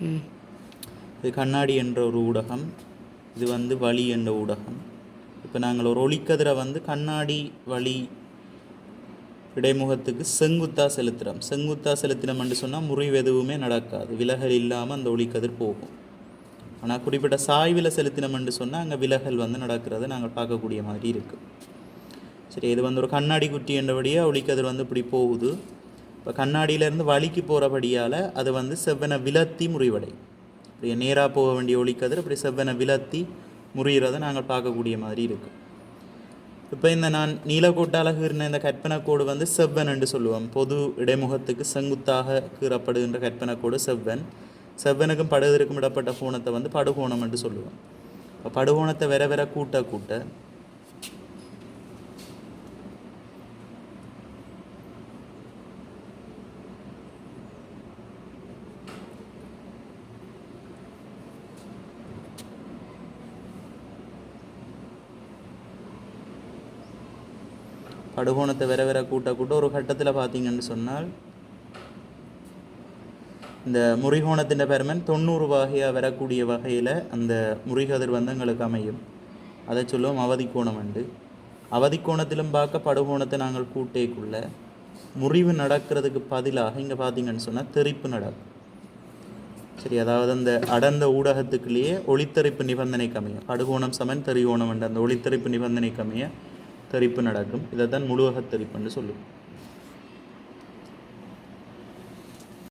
இது கண்ணாடி என்ற ஒரு ஊடகம் இது வந்து வழி என்ற ஊடகம். இப்போ நாங்கள் ஒரு ஒளிக்கதிரை வந்து கண்ணாடி வழி இடைமுகத்துக்கு செங்குத்தாக செலுத்துகிறோம் செங்குத்தாக செலுத்தினோம் என்று சொன்னால் முறிவு எதுவுமே நடக்காது. விலகல் இல்லாமல் அந்த ஒளிக்கதிர் போகும். ஆனால் குறிப்பிட்ட சாய்வில் செலுத்தினோம்னு சொன்னால் அங்கே விலகல் வந்து நடக்கிறத. நாங்கள் பார்க்கக்கூடிய மாதிரி இருக்குது சரி இது வந்து ஒரு கண்ணாடி குட்டி என்றபடியே ஒளிக்கதிர் வந்து இப்படி போகுது. இப்போ கண்ணாடியிலேருந்து வழிக்கு போகிறபடியால் அது வந்து செவ்வனை விலத்தி முறிவடை. இப்படி நேராக போக வேண்டிய ஒளிக்கதிர் இப்படி செவ்வனை விலத்தி முறிகிறத நாங்கள் பார்க்கக்கூடிய மாதிரி இருக்குது இப்போ இந்த நான் நீலக்கோட்டால் கீறின இந்த கற்பனை கோடு வந்து செவ்வன் என்று சொல்லுவோம். பொது இடைமுகத்துக்கு செங்குத்தாக கீறப்படுகின்ற கற்பனை கோடு செவ்வன். செவ்வனுக்கும் படுவதற்கும் இடப்பட்ட கோணத்தை வந்து படுகோணம் என்று சொல்லுவோம். இப்போ படுகோணத்தை வர வர கூட்ட கூட்ட படுகோணத்தை வேற வேற கூட்ட கூட்ட ஒரு கட்டத்தில் பார்த்தீங்கன்னு சொன்னால் இந்த முறிகோணத்தின் பெருமன் தொண்ணூறு வகையாக வரக்கூடிய வகையில் அந்த முறிகதிர் வந்து எங்களுக்கு அமையும். அதை சொல்லுவோம் அவதிக்கோணம் உண்டு அவதிக்கோணத்திலும் பார்க்க படுகோணத்தை நாங்கள் கூட்டேக்குள்ள. முறிவு நடக்கிறதுக்கு பதிலாக இங்கே பார்த்தீங்கன்னு சொன்னால் தெறிப்பு நடக்கும். சரி அதாவது அந்த அடர்ந்த ஊடகத்துக்குள்ளேயே ஒளித்தரிப்பு நிபந்தனை அமையும். படுகோணம் சமன் தெறிகோணம் என்ற. அந்த ஒளித்தரிப்பு நிபந்தனைக்கு அமைய தெறிப்பு நடக்கும். இதை தான் முழுவகத் தெறிப்புன்னு சொல்லுவோம்.